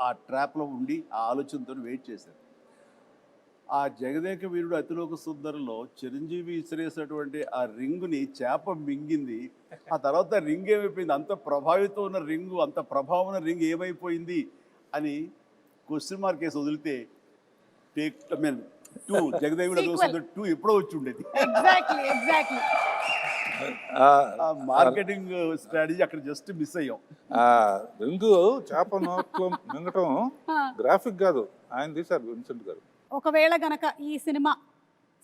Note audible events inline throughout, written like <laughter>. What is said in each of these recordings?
ఆ ట్రాప్లో ఉండి ఆ ఆలోచనతో వెయిట్ చేశారు. ఆ జగదేక వీరుడు అతిలోక సుందరంలో చిరంజీవి విసిరేసినటువంటి ఆ రింగుని చేప మింగింది. ఆ తర్వాత రింగ్ ఏమైపోయింది? అంత ప్రభావితం ఉన్న రింగు అంత ప్రభావం ఉన్న రింగ్ ఏమైపోయింది? అని క్వశ్చన్ మార్క్ వేసి వదిలితే టేక్ ఐ మీన్ టూ జగదేవుడు. సుందర్ టూ ఎప్పుడో వచ్చి ఉండేది. ఎగ్జాక్ట్లీ ఎగ్జాక్ట్లీ మార్కెటింగ్ స్ట్రాటజీ అక్కడ జస్ట్ మిస్ అయ్యాం. ఆ రింగు చేప నోట్లో మింగటం గ్రాఫిక్ కాదు. ఆయన తీశారు విన్సెంట్ గారు. ఒకవేళ గనక ఈ సినిమా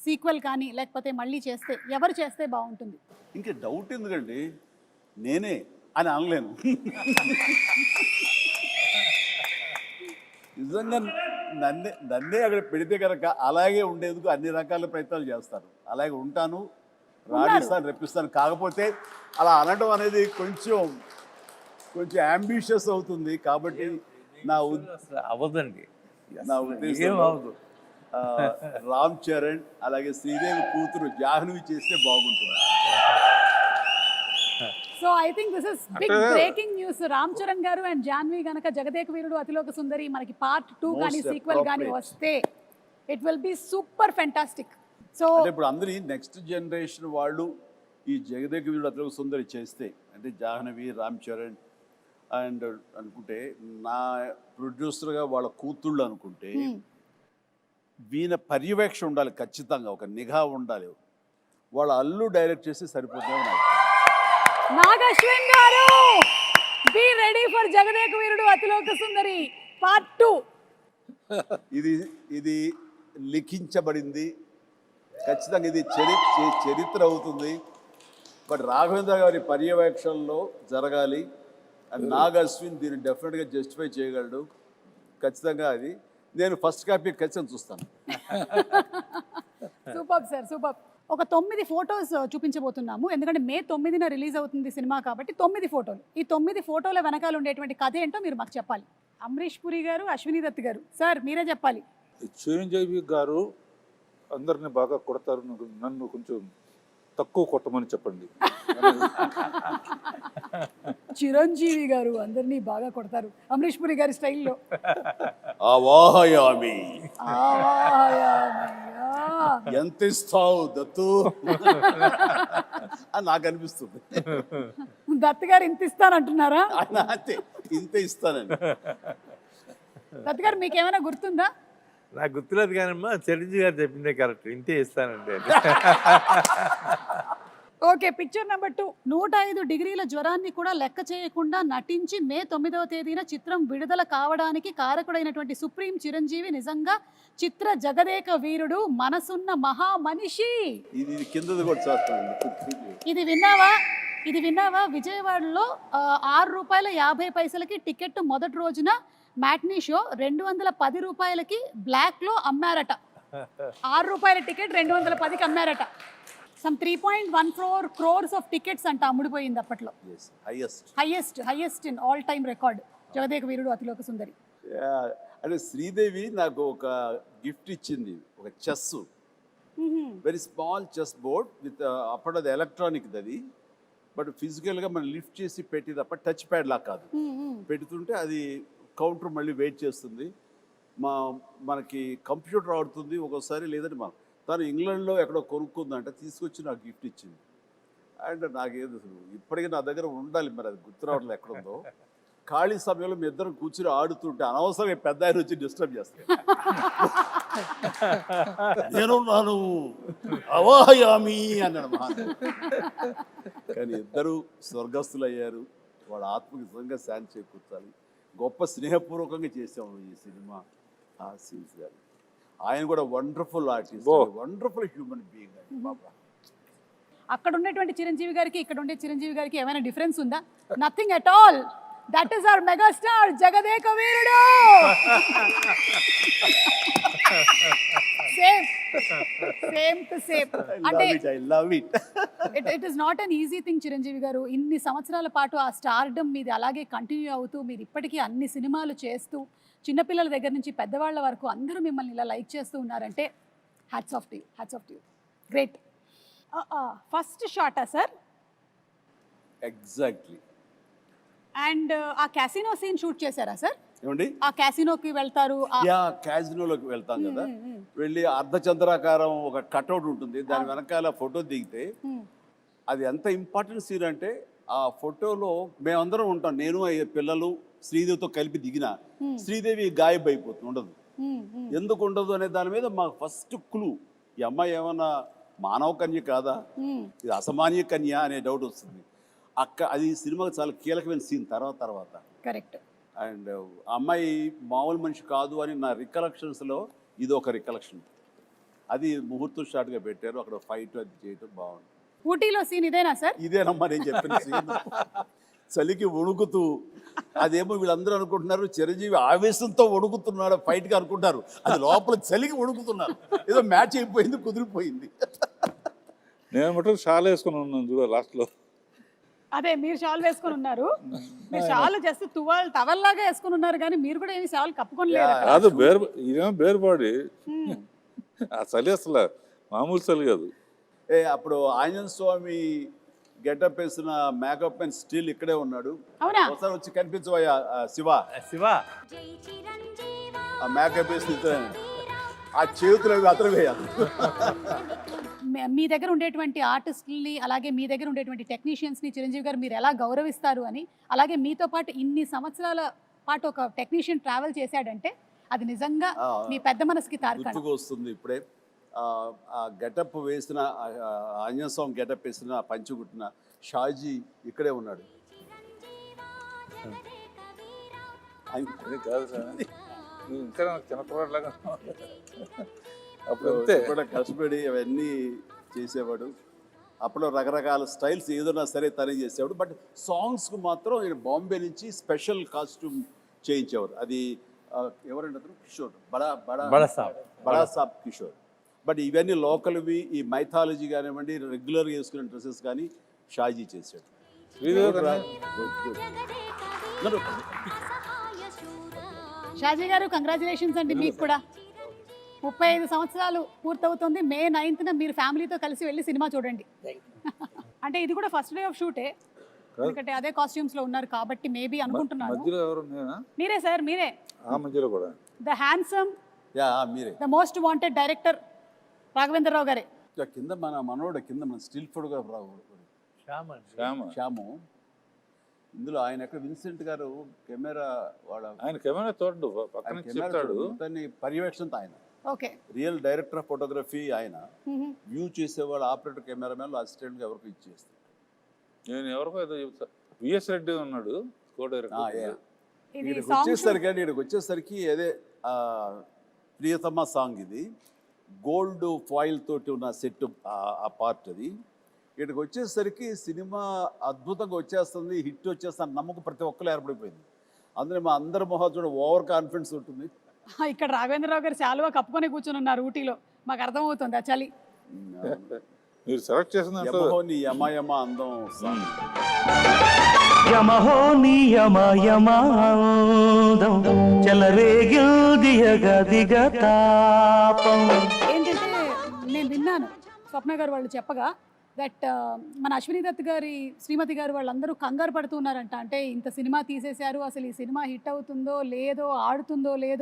సీక్వెల్ కానీ లేకపోతే మళ్ళీ చేస్తే ఎవరు చేస్తే బాగుంటుంది? ఇంకా డౌట్ ఎందుకండి? నేనే అని అనలేను. నిజంగా నన్నే నన్నే అక్కడ పెడితే కనుక అలాగే ఉండేందుకు అన్ని రకాల ప్రయత్నాలు చేస్తారు అలాగే ఉంటాను. రాణిస్తాను రెప్పిస్తాను కాకపోతే అలా అనడం అనేది కొంచెం కొంచెం అంబిషియస్ అవుతుంది. కాబట్టి నా అవ్వదండి. నా ఆ, రామ్ చరణ్ అలాగే శ్రీదేవి కూతురు జాహ్నవి చేస్తే బాగుంటుంది. So I think this is big breaking news Ram Charan garu and Janhvi గనక జగదేక వీరుడు అతిలోక సుందరి మనకి పార్ట్ టూ కానీ సీక్వెల్ కానీ. వస్తే it will be super fantastic so అంటే ఇప్పుడు అందరి నెక్స్ట్ జనరేషన్ వాళ్ళు ఈ జగదేక వీరుడు అతిలోక సుందరి చేస్తే అంటే జాహ్నవి రామ్ చరణ్ అండ్ అనుకుంటే నా ప్రొడ్యూసర్గా వాళ్ళ కూతుళ్ళు అనుకుంటే వీణ పర్యవేక్షణ ఉండాలి ఖచ్చితంగా ఒక నిఘా ఉండాలి. వాళ్ళ అల్లు డైరెక్ట్ చేస్తే సరిపోతుందేమో నాకు Nag Ashwin garu be ready for Jagadeka Veerudu Athiloka Sundari part two <laughs> ఇది ఇది లిఖించబడింది. ఖచ్చితంగా ఇది చరి చరిత్ర అవుతుంది. బట్ రాఘవేంద్ర గారి పర్యవేక్షణలో జరగాలి. అండ్ నాగ్ అశ్విన్ దీన్ని డెఫినెట్గా జస్టిఫై చేయగలడు. ఖచ్చితంగా అది. నేను ఫస్ట్ కాపీ ఖచ్చితంగా చూస్తాను. <laughs> Super sir super. ఒక తొమ్మిది ఫోటోస్ చూపించబోతున్నాము. ఎందుకంటే మే తొమ్మిదిన రిలీజ్ అవుతుంది సినిమా కాబట్టి తొమ్మిది ఫోటోలు. ఈ తొమ్మిది ఫోటోల వెనకాల ఉండేటువంటి కథ ఏంటో మీరు మాకు చెప్పాలి. అమరీష్ పురి గారు అశ్విని దత్ గారు. సార్ మీరే చెప్పాలి. చిరంజీవి గారు అందరిని బాగా కొడతారు నన్ను కొంచెం తక్కువ కొట్టమని చెప్పండి. చిరంజీవి గారు అందరినీ బాగా కొడతారు. అమరీష్ పురి గారి స్టైల్లో. అవాహయామి. ఎంత ఇస్తావు దత్తు? అని నాకు అనిపిస్తుంది. దత్ గారు ఇంత ఇస్తానంటున్నారా? అంతే ఇంత ఇస్తానండి దత్ గారు మీకేమైనా గుర్తుందా? నాకు గుర్తులేదు కానమ్మా చిరంజీవి గారు చెప్పిందే కరెక్ట్. ఇంతే ఇస్తానండి. Okay picture number two. నూట ఐదు డిగ్రీల జ్వరాన్ని కూడా లెక్క చేయకుండా నటించి మే తొమ్మిదవ తేదీన చిత్రం విడుదల కావడానికి కారకుడైనటువంటి సుప్రీం చిరంజీవి నిజంగా చిత్ర జగదేక వీరుడు మనసున్న మహా మనిషి ఇది ఇది కిందది కూడా చేస్తానండి ఇది విన్నావా? ఇది విన్నావా? విజయవాడలో ఆ, ఆరు రూపాయల యాభై పైసలకి టికెట్ మొదటి రోజున మ్యాట్నీ షో రెండు వందల పది రూపాయలకి బ్లాక్లో అమ్మారట. ఆరు రూపాయల టికెట్ రెండు వందల పదికి అమ్మారట. Some three point one four crores of tickets అంట అమ్ముడిపోయింది అప్పట్లో. Highest highest highest in all time record Jagadeka Veerudu Athiloka Sundari. అంటే శ్రీదేవి నాకు ఒక గిఫ్ట్ ఇచ్చింది ఒక chess very small chess board with అప్పుడు అది ఎలక్ట్రానిక్ అది. బట్ ఫిజికల్గా మనం లిఫ్ట్ చేసి పెట్టి తప్ప టచ్ ప్యాడ్ లా కాదు. పెడుతుంటే అది కౌంటర్ మళ్ళీ వెయిట్ చేస్తుంది. మా మనకి కంప్యూటర్ ఆడుతుంది ఒక్కోసారి లేదంటే మా తను ఇంగ్లాండ్లో ఎక్కడో కొనుక్కుందంట తీసుకొచ్చి నాకు గిఫ్ట్ ఇచ్చింది. అండ్ నాకేది అసలు ఇప్పటికీ నా దగ్గర ఉండాలి మరి అది గుర్తు రావట్లేదు ఎక్కడుందో. ఖాళీ సమయంలో మీ ఇద్దరు కూర్చుని ఆడుతుంటే అనవసరంగా పెద్ద ఆయన వచ్చి డిస్టర్బ్ చేస్తాను నేనున్నాను అవాహయామి అన్నాడు మహాన్ కానీ ఇద్దరు స్వర్గస్థులయ్యారు. వాళ్ళ ఆత్మకి నిజంగా శాంతి చేకూర్చాలి. గొప్ప స్నేహపూర్వకంగా చేసాము ఈ సినిమా ఆ సీన్స్ గారు ఆయన కూడా wonderful artist. Wonderful human being అండి బాబా. అక్కడ ఉన్నటువంటి చిరంజీవి గారికి ఇక్కడ ఉండే చిరంజీవి గారికి ఏమైనా డిఫరెన్స్ ఉందా? Nothing at all. That is our megastar Jagadeka Veerudu same same to same అంటే love it I love it is not an easy thing Chiranjeevi garu. ఇన్ని సంవత్సరాల పాటు ఆ స్టార్డమ్ మీది అలాగే కంటిన్యూ అవుతూ మీరు ఇప్పటికీ అన్ని సినిమాలు చేస్తూ చిన్నపిల్లల దగ్గర నుంచి పెద్దవాళ్ళ వరకు అందరూ మిమ్మల్ని ఇలా లైక్ చేస్తూ ఉన్నారంటే hats off to hats off to great first షాటా sir exactly and ఆ క్యాసినో సీన్ షూట్ చేశారా సార్? ఏమండి? ఆ క్యాసినోకి వెళ్తారు ఆ- యా క్యాజినోలోకి వెళ్తాం కదా. వెళ్ళి అర్ధచంద్రాకారం ఒక కట్అవుట్ ఉంటుంది. దాని వెనకాల ఫోటో దిగితే. అది ఎంత ఇంపార్టెంట్ సీన్ అంటే ఆ ఫోటోలో మేమందరం ఉంటాం. నేను ఆ పిల్లలు శ్రీదేవితో కలిపి దిగిన. శ్రీదేవి గాయబ్ అయిపోతుంది ఉండదు. ఎందుకు ఉండదు అనే దాని మీద మాకు ఫస్ట్ క్లూ ఈ అమ్మాయి ఏమన్నా మానవ కన్య కాదా. ఇది అసమాన్య కన్య అనే డౌట్ వస్తుంది. అక్క అది సినిమాకి చాలా కీలకమైన సీన్ తర్వాత తర్వాత. కరెక్ట్. అండ్ అమ్మాయి మామూలు మనిషి కాదు అని నా రికలెక్షన్స్లో ఇది ఒక రికలెక్షన్ అది ముహూర్తం షార్ట్గా పెట్టారు అక్కడ ఫైట్ అది చేయటం బాగుంది. ఊటీలో సీన్ ఇదేనా సార్? ఇదేనమ్మా నేను చెప్పిన సీన్. చలికి వణుకుతూ అదేమో వీళ్ళందరూ అనుకుంటున్నారు చిరంజీవి ఆవేశంతో వణుకుతున్నాడు ఫైట్గా అనుకుంటారు అది లోపల చలికి వణుకుతున్నారు. ఏదో మ్యాచ్ అయిపోయింది కుదిరిపోయింది. నేను మటుకు షాల్ వేసుకుని ఉన్నాను చూడ లాస్ట్లో అదే మీరు షాల్ వేసుకొని ఉన్నారు. మీరు <laughs> షాల్ జస్ట్ తువాల్ టవల్ లాగా వేసుకొని ఉన్నారు కానీ మీరు కూడా ఏమి షాల్ కప్పుకొని లేరు. కాదు బేర్ ఇదేమో బేర్ బాడీ ఉమ్. ఆ <laughs> చలి అసలు మామూలు చలి కాదు. ఏ అప్పుడు ఆంజనేయ స్వామి గెటప్ వేసిన మేకప్ అండ్ స్టిల్ ఇక్కడే ఉన్నాడు. ఒకసారి వచ్చి కనిపించవయ్యా ఆ, శివ. శివ. ఆ మేకప్ వేసిన ఇతనే. ఆ చేతులు అవి అతను వేయాలి. <laughs> మీ- దగ్గర ఉండేటువంటి ఆర్టిస్టుల్ని అలాగే మీ దగ్గర ఉండేటువంటి టెక్నీషియన్స్ని చిరంజీవి గారు మీరు ఎలా గౌరవిస్తారు అని అలాగే మీతో పాటు ఇన్ని సంవత్సరాల పాటు ఒక టెక్నీషియన్ ట్రావెల్ చేశాడంటే అది నిజంగా మీ పెద్ద మనసుకి గుర్తుకు వస్తుంది ఇప్పుడే. గెటప్ వేసిన ఆంజనేయ స్వామి గెటప్ వేసిన ఆ పంచుగుట్టిన షాజీ ఇక్కడే ఉన్నాడు. కాదు సార్. <laughs> నువ్వు ఇంకా చిన్నపిల్లలాగా అప్పుడు కూడా కష్టపడి అవన్నీ చేసేవాడు. అప్పుడు రకరకాల స్టైల్స్ ఏదైనా సరే తనే చేసేవాడు. బట్ సాంగ్స్కు మాత్రం ఈయన బాంబే నుంచి స్పెషల్ కాస్ట్యూమ్ చేయించేవారు. అది అతను? కిషోర్. బడా బడా. బడా సాబ్. బడా సాబ్ కిషోర్. బట్ ఇవన్నీ లోకల్వి ఈ మైథాలజీ కానివ్వండి రెగ్యులర్గా వేసుకునే డ్రెస్సెస్ కానీ షాజీ చేశాడు. షాజీ గారు కంగ్రాచులేషన్స్ అండి మీకు కూడా. ముప్పై ఐదు సంవత్సరాలు పూర్తవుతుంది. మే నైన్త్న మీరు ఫ్యామిలీతో కలిసి వెళ్ళి సినిమా చూడండి. <laughs> అంటే ఇది కూడా ఫస్ట్ డే ఆఫ్ షూటే. ఎందుకంటే అదే కాస్ట్యూమ్స్లో ఉన్నారు కాబట్టి మేబీ అనుకుంటున్నాను. మధ్యలో ఎవరు నేనా మీరే సార్ మీరే. ఆ మధ్యలో కూడా. ద హ్యాండ్సమ్ యా మీరే. The most wanted director Raghavendra Rao గారే. కింద మన మనోడు కింద మన స్టిల్ ఫోటోగ్రాఫర్ శ్యామ్ అండి. శ్యామ శ్యాము. ఇందులో ఆయన ఎక్కడ? విన్సెంట్ గారు కెమెరా వాళ్ళ ఆయన కెమెరా చూడండు పక్కన చెప్తాడు. పర్యవేక్షణతో ఆయన. రియల్ డైరెక్టర్ ఆఫ్ ఫోటోగ్రఫీ ఆయన వ్యూ చేసేవాళ్ళు ఆపరేటర్ కెమెరామెన్ అసిస్టెంట్గా ఎవరికి ఇచ్చేస్తారు నేను ఎవరికో ఏదో చెప్తా. విఎస్ రెడ్డి ఉన్నాడు కో డైరెక్టర్ ఇక్కడికి వచ్చేసరికి అంటే ఇక్కడికి వచ్చేసరికి అదే ఆ, ప్రియతమ సాంగ్ ఇది. గోల్డ్ ఫాయిల్ తోటి ఉన్న సెట్ ఆ పార్ట్ అది. ఇక్కడికి వచ్చేసరికి సినిమా అద్భుతంగా వచ్చేస్తుంది హిట్ వచ్చేస్తుంది నమ్మకం ప్రతి ఒక్కరు ఏర్పడిపోయింది. అందులో మా అందరి మొహం చూడ ఓవర్ కాన్ఫిడెన్స్ ఉంటుంది. ఇక్కడ రాఘవేంద్రరావు గారు శాలువా కప్పుకొని కూర్చొని ఉన్నారు ఊటీలో. మాకు అర్థమవుతుంది ఆ చలి. మీరు సెలెక్ట్ చేసిన దాంట్లో యమహో నీ యమయమ అందం సాంగ్ యమహో నియమయమాందం చెలరేగిల్దియగదిగ తాపం. ఏంటంటే నేను విన్నాను స్వప్న గారు వాళ్ళు చెప్పగా దట్ మన అశ్విని దత్ గారి శ్రీమతి గారు వాళ్ళందరూ కంగారు పడుతున్నారంట అంటే ఇంత సినిమా తీసేశారు అసలు ఈ సినిమా హిట్ అవుతుందో లేదో ఆడుతుందో లేదో